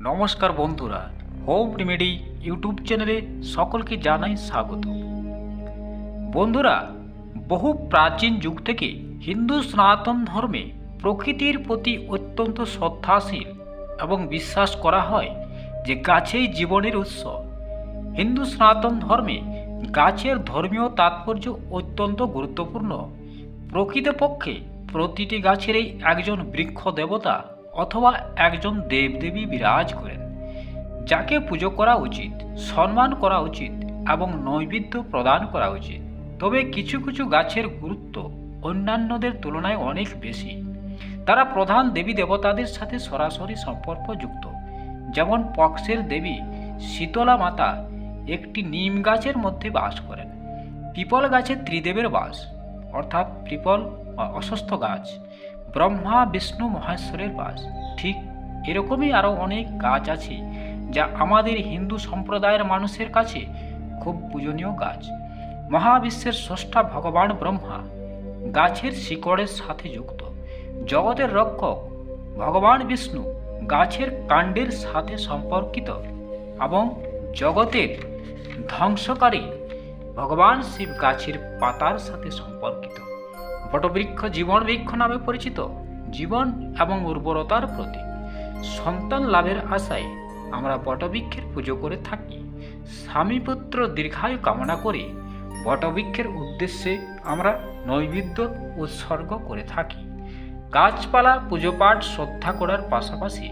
নমস্কার বন্ধুরা, home remedy YouTube চ্যানেলে সকলকে জানাই স্বাগত। বন্ধুরা, বহু প্রাচীন যুগ থেকে হিন্দু সনাতন ধর্মে প্রকৃতির প্রতি অত্যন্ত শ্রদ্ধাশীল এবং বিশ্বাস করা হয় যে গাছেই জীবনের উৎস। হিন্দু সনাতন ধর্মে গাছের ধর্মীয় তাৎপর্য অত্যন্ত গুরুত্বপূর্ণ। প্রকৃতপক্ষে প্রতিটি গাছেরই একজন বৃক্ষ দেবতা অথবা একজন দেবদেবী বিরাজ করেন, যাকে পুজো করা উচিত, সম্মান করা উচিত এবং নৈবেদ্য প্রদান করা উচিত। তবে কিছু কিছু গাছের গুরুত্ব অন্যান্যদের তুলনায় অনেক বেশি। তারা প্রধান দেবী দেবতাদের সাথে সরাসরি সম্পর্কযুক্ত। যেমন পক্সের দেবী শীতলা মাতা একটি নিম গাছের মধ্যে বাস করেন। পিপল গাছে ত্রিদেবের বাস, অর্থাৎ পিপল অসুস্থ গাছ। ব্রহ্মা, বিষ্ণু, মহেশ্বরের বাস। ঠিক এরকমই আরও অনেক গাছ আছে যা আমাদের হিন্দু সম্প্রদায়ের মানুষের কাছে খুব পূজনীয় গাছ। মহাবিশ্বের স্রষ্টা ভগবান ব্রহ্মা গাছের শিকড়ের সাথে যুক্ত। জগতের রক্ষক ভগবান বিষ্ণু গাছের কাণ্ডের সাথে সম্পর্কিত এবং জগতের ধ্বংসকারী ভগবান শিব গাছের পাতার সাথে সম্পর্কিত। বটবৃক্ষ জীবন বৃক্ষ নামে পরিচিত, জীবন এবং উর্বরতার প্রতীক। সন্তান লাভের আশায় আমরা বটবৃক্ষের পুজো করে থাকি। স্বামীপুত্র দীর্ঘায়ু কামনা করে বটবৃক্ষের উদ্দেশ্যে আমরা নৈবেদ্য উৎসর্গ করে থাকি। গাছপালা পুজো পাঠ শ্রদ্ধা করার পাশাপাশি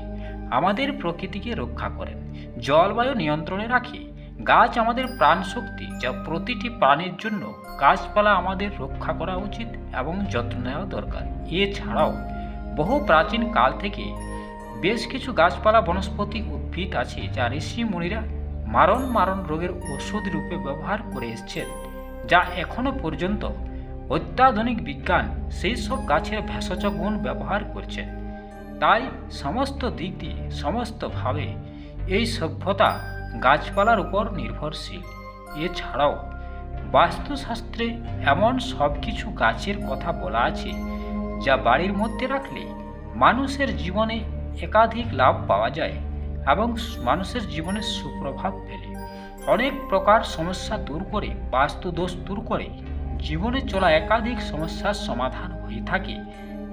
আমাদের প্রকৃতিকে রক্ষা করেন। জলবায়ু নিয়ন্ত্রণে রাখে। গাছ আমাদের প্রাণ শক্তি যা প্রতিটি প্রাণীর জন্য গাছপালা আমাদের রক্ষা করা উচিত এবং যত্ন নেওয়া দরকার। এছাড়াও, বহু প্রাচীন কাল থেকে বেশ কিছু গাছপালা বনস্পতি উদ্ভিদ আছে, যা ঋষি মুনিরা মারণ মারণ রোগের ওষুধ রূপে ব্যবহার করে এসছেন, যা এখনও পর্যন্ত অত্যাধুনিক বিজ্ঞান সেই সব গাছের ভেষজ গুণ ব্যবহার করছে। তাই সমস্ত দিক দিয়ে সমস্তভাবে এই সভ্যতা গাছপালার উপর নির্ভরশীল। এছাড়াও, বাস্তুশাস্ত্রে এমন সব কিছু গাছের কথা বলা আছে, যা বাড়ির মধ্যে রাখলে মানুষের জীবনে একাধিক লাভ পাওয়া যায় এবং মানুষের জীবনে সুপ্রভাব ফেলে। অনেক প্রকার সমস্যা দূর করে বাস্তু দোষ দূর করে জীবনে চলা একাধিক সমস্যার সমাধান হয়ে থাকে।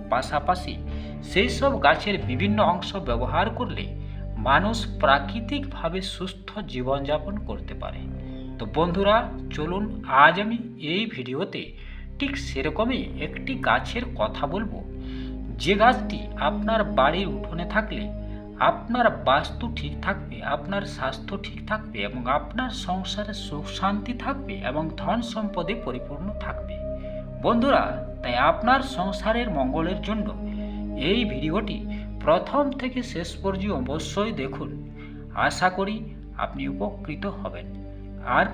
পাশাপাশি সেই সব গাছের বিভিন্ন অংশ ব্যবহার করলে মানুষ প্রাকৃতিকভাবে সুস্থ জীবনযাপন করতে পারে। তো বন্ধুরা, চলুন আজ আমি এই ভিডিওতে ঠিক সেরকমই একটি গাছের কথা বলব। যে গাছটি আপনার বাড়ির উঠোনে থাকলে, আপনার বাস্তু ঠিক থাকবে, আপনার স্বাস্থ্য ঠিক থাকবে এবং আপনার সংসারে সুখ শান্তি থাকবে এবং ধন সম্পদে পরিপূর্ণ থাকবে। বন্ধুরা, তাই আপনার সংসারের মঙ্গলের জন্য এই ভিডিওটি প্রথম থেকে শেষ পর্যন্ত অবশ্যই দেখুন। আশা করি আপনি উপকৃত হবেন। আর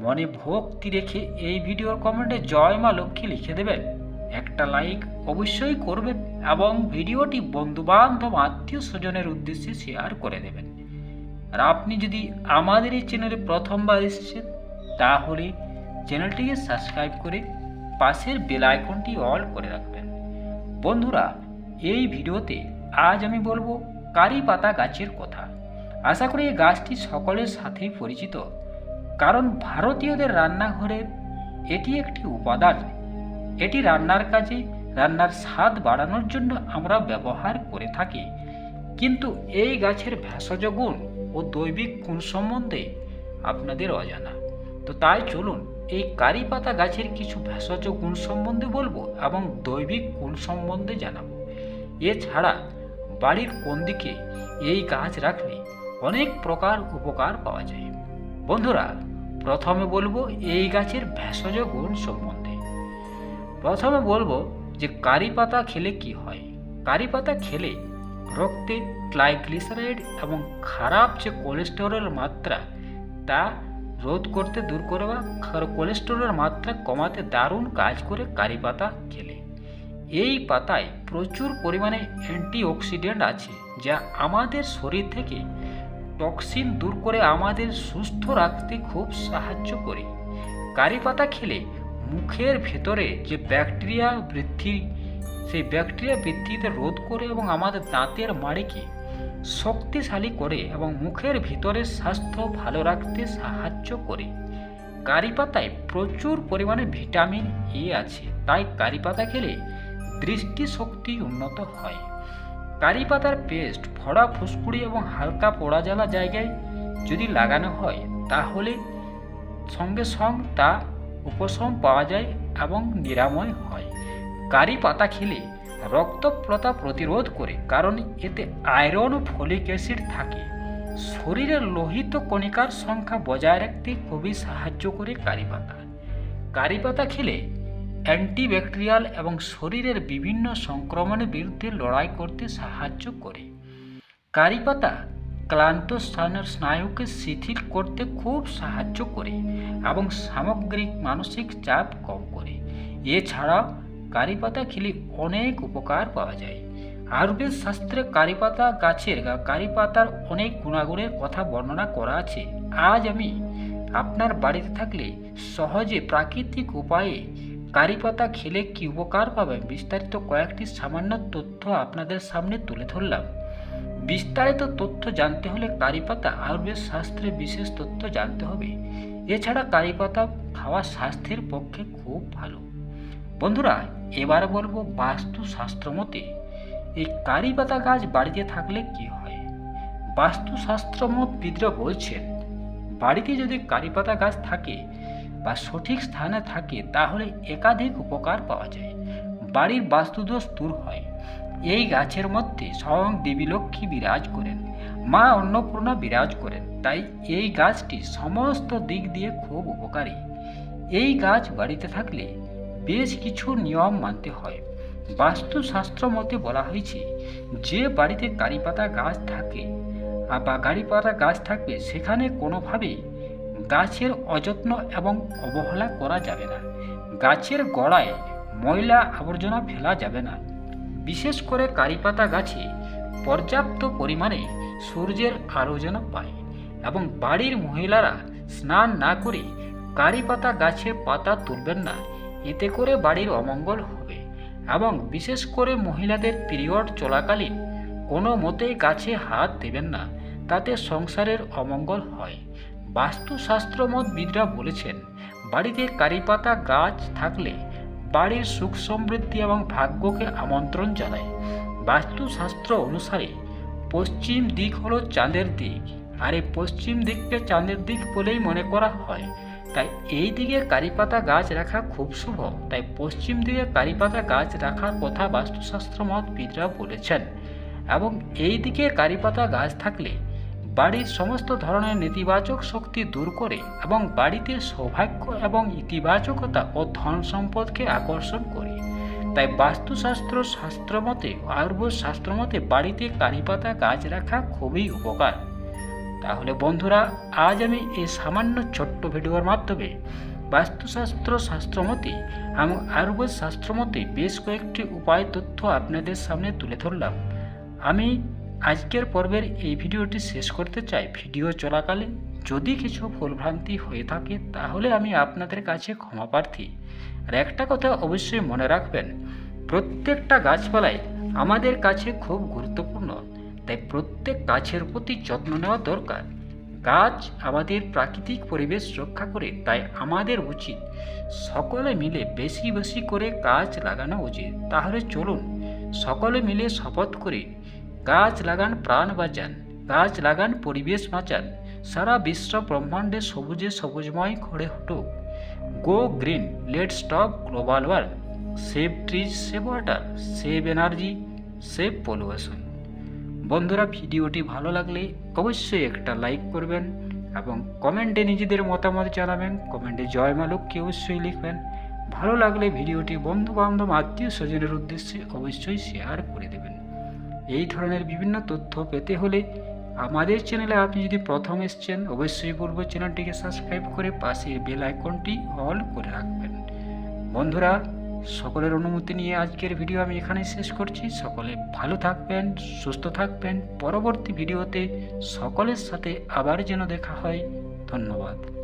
মনে ভক্তি রেখে এই ভিডিওর কমেন্টে জয় মা লক্ষ্মী লিখে দেবেন। একটা লাইক অবশ্যই করবেন এবং ভিডিওটি বন্ধুবান্ধব আত্মীয় স্বজনের উদ্দেশ্যে শেয়ার করে দেবেন। আর আপনি যদি আমাদের এই চ্যানেলে প্রথমবার এসেছেন, তাহলে চ্যানেলটিকে সাবস্ক্রাইব করে পাশের বেল আইকনটি অল করে রাখবেন। বন্ধুরা, এই ভিডিওতে আজ আমি বলব কারি পাতা গাছের কথা। আশা করি এই গাছটি সকলের সাথেই পরিচিত। কারণ ভারতীয়দের রান্নাঘরের এটি একটি উপাদান। এটি রান্নার কাজে, রান্নার স্বাদ বাড়ানোর জন্য আমরা ব্যবহার করে থাকি। কিন্তু এই গাছের ভেষজ গুণ ও দৈবিক গুণ সম্বন্ধে আপনাদের অজানা। তো তাই চলুন এই কারি পাতা গাছের কিছু ভেষজ গুণ সম্বন্ধে বলব এবং দৈবিক গুণ সম্বন্ধে জানাব। এছাড়া বাড়ির কোন দিকে এই গাছ রাখলে অনেক প্রকার উপকার পাওয়া যায়। বন্ধুরা, প্রথমে বলব এই গাছের ভেষজ গুণ সম্বন্ধে। প্রথমে বলব যে কারি পাতা খেলে কি হয়? কারি পাতা খেলে রক্তে ট্রাইগ্লিসারাইড এবং খারাপ যে কোলেস্টেরলের মাত্রা, তা রোধ করতে দূর করে বা কোলেস্টেরলের মাত্রা কমাতে দারুণ কাজ করে কারি পাতা খেলে। এই পাতায় প্রচুর পরিমাণে অ্যান্টিঅক্সিডেন্ট আছে, যা আমাদের শরীর থেকে টক্সিন দূর করে আমাদের সুস্থ রাখতে খুব সাহায্য করে। কারি পাতা খেলে মুখের ভেতরে যে ব্যাকটেরিয়া বৃদ্ধি, সেই ব্যাকটেরিয়া বৃদ্ধিতে রোধ করে এবং আমাদের দাঁতের মাড়িকে শক্তিশালী করে এবং মুখের ভিতরের স্বাস্থ্য ভালো রাখতে সাহায্য করে। কারি পাতায় প্রচুর পরিমাণে ভিটামিন এ আছে, তাই কারি পাতা খেলে দৃষ্টিশক্তি উন্নত হয়। কারি পাতার পেস্ট ফড়া ফুসকুড়ি এবং হালকা পোড়া জ্বালা জায়গায় যদি লাগানো হয়, তাহলে সঙ্গে সঙ্গ তা উপশম পাওয়া যায় এবং নিরাময় হয়। কারি পাতা খেলে রক্তপ্রতা প্রতিরোধ করে, কারণ এতে আয়রন ও ফলিক অ্যাসিড থাকে। শরীরের লোহিত কণিকার সংখ্যা বজায় রাখতে খুবই সাহায্য করে কারি পাতা কারি পাতা খেলে অ্যান্টিব্যাকটেরিয়াল এবং শরীরের বিভিন্ন সংক্রমণের বিরুদ্ধে লড়াই করতে সাহায্য করে। কারি পাতা ক্লান্ত স্থানের স্নায়ুকে শিথিল করতে খুব সাহায্য করে এবং সামগ্রিক মানসিক চাপ কম করে। এছাড়াও কারি পাতা খেলে অনেক উপকার পাওয়া যায়। আয়ুর্বেদ শাস্ত্রে কারি পাতা গাছের কারি পাতার অনেক গুণাগুণের কথা বর্ণনা করা আছে। আজ আমি আপনার বাড়িতে থাকলে সহজে প্রাকৃতিক উপায়ে কারি পাতা খেলে কি উপকার পাবেন বিস্তারিত কয়েকটি সামান্য তথ্য আপনাদের সামনে তুলে ধরলাম। বিস্তারিত তথ্য জানতে হলে কারি পাতা আয়ুর্বেদ শাস্ত্রে বিশেষ তথ্য জানতে হবে। এছাড়া কারি পাতা খাওয়া স্বাস্থ্যের পক্ষে খুব ভালো। বন্ধুরা, এবার বলব বাস্তুশাস্ত্র মতে, এই কারি পাতা গাছ বাড়িতে থাকলে কি হয়? বাস্তুশাস্ত্র মতবিদরা বলছেন, বাড়িতে যদি কারি পাতা গাছ থাকে বা সঠিক স্থানে থাকে, তাহলে একাধিক উপকার পাওয়া যায়। বাড়ির বাস্তুদোষ দূর হয়। এই গাছের মধ্যে স্বয়ং দেবী লক্ষ্মী বিরাজ করেন। মা অন্নপূর্ণা বিরাজ করেন। তাই এই গাছটি সমস্ত দিক দিয়ে খুব উপকারী। এই গাছ বাড়িতে থাকলে বেশ কিছু নিয়ম মানতে হয়। বাস্তুশাস্ত্র মতে বলা হয়েছে, যে বাড়িতে কারি পাতা গাছ থাকে, বা গাড়ি পাতা গাছ থাকবে, সেখানে কোনোভাবেই গাছের অযত্ন এবং অবহেলা করা যাবে না। গাছের গোড়ায় ময়লা আবর্জনা ফেলা যাবে না। বিশেষ করে কারিপাতা গাছে পর্যাপ্ত পরিমাণে সূর্যের আলো যেন পায় এবং বাড়ির মহিলারা স্নান না করে কারি পাতা গাছের পাতা তুলবেন না। এতে করে বাড়ির অমঙ্গল হবে এবং বিশেষ করে মহিলাদের পিরিয়ড চলাকালীন কোনো মতেই গাছে হাত দেবেন না। তাতে সংসারের অমঙ্গল হয়। বাস্তুশাস্ত্র মতবিদরা বলেছেন, বাড়িতে কারিপাতা গাছ থাকলে বাড়ির সুখ সমৃদ্ধি এবং ভাগ্যকে আমন্ত্রণ জানায়। বাস্তুশাস্ত্র অনুসারে পশ্চিম দিক হলো চাঁদের দিক, আর এই পশ্চিম দিককে চাঁদের দিক বলেই মনে করা হয়। তাই এই দিকে কারিপাতা গাছ রাখা খুব শুভ। তাই পশ্চিম দিকে কারিপাতা গাছ রাখার কথা বাস্তুশাস্ত্র মতবিদরা বলেছেন। এবং এই দিকে কারিপাতা গাছ থাকলে বাড়ির সমস্ত ধরনের নেতিবাচক শক্তি দূর করে এবং বাড়িতে সৌভাগ্য এবং ইতিবাচকতা ও ধন সম্পদকে আকর্ষণ করে। তাই বাস্তুশাস্ত্র শাস্ত্র মতে আয়ুর্বেদ শাস্ত্র মতে বাড়িতে কারিপাতা গাছ রাখা খুবই উপকার। তাহলে বন্ধুরা, আজ আমি এই সামান্য ছোট্ট ভিডিওর মাধ্যমে বাস্তুশাস্ত্র শাস্ত্রমতে এবং আয়ুর্বেদ শাস্ত্রমতে বেশ কয়েকটি উপায় তথ্য আপনাদের সামনে তুলে ধরলাম। আমি আজকের পর্বের এই ভিডিওটি শেষ করতে চাই। ভিডিও চলাকালীন যদি কিছু ভুলভ্রান্তি হয়ে থাকে, তাহলে আমি আপনাদের কাছে ক্ষমা প্রার্থী। আর একটা কথা অবশ্যই মনে রাখবেন, প্রত্যেকটা গাছপালাই আমাদের কাছে খুব গুরুত্বপূর্ণ। তাই প্রত্যেক গাছের প্রতি যত্ন নেওয়া দরকার। গাছ আমাদের প্রাকৃতিক পরিবেশ রক্ষা করে, তাই আমাদের উচিত সকলে মিলে বেশি বেশি করে গাছ লাগানো উচিত। তাহলে চলুন, সকলে মিলে শপথ করি গাছ লাগান প্রাণ বাঁচান, গাছ লাগান পরিবেশ বাঁচান, সারা বিশ্ব ব্রহ্মাণ্ডে সবুজে সবুজময় ঘরে উঠুক। Go green let stop global warm save trees save water save energy save pollution বন্ধুরা, ভিডিওটি ভালো লাগলে অবশ্যই একটা লাইক করবেন এবং কমেন্টে নিজেদের মতামত জানাবেন। কমেন্টে জয় মা লক্ষ্মী অবশ্যই লিখবেন। ভালো লাগলে ভিডিওটি বন্ধু বান্ধব আত্মীয় স্বজনের উদ্দেশ্যে অবশ্যই শেয়ার করে দেবেন। এই ধরনের বিভিন্ন তথ্য পেতে হলে আমাদের চ্যানেলে আপনি যদি প্রথম এসছেন, অবশ্যই বলব চ্যানেলটিকে সাবস্ক্রাইব করে পাশের বেল আইকনটি অল করে রাখবেন। বন্ধুরা, সকলের অনুমতি নিয়ে আজকের ভিডিও আমি এখানে শেষ করছি। সকলে ভালো থাকবেন, সুস্থ থাকবেন। পরবর্তী ভিডিওতে সকলের সাথে আবার যেন দেখা হয়। ধন্যবাদ।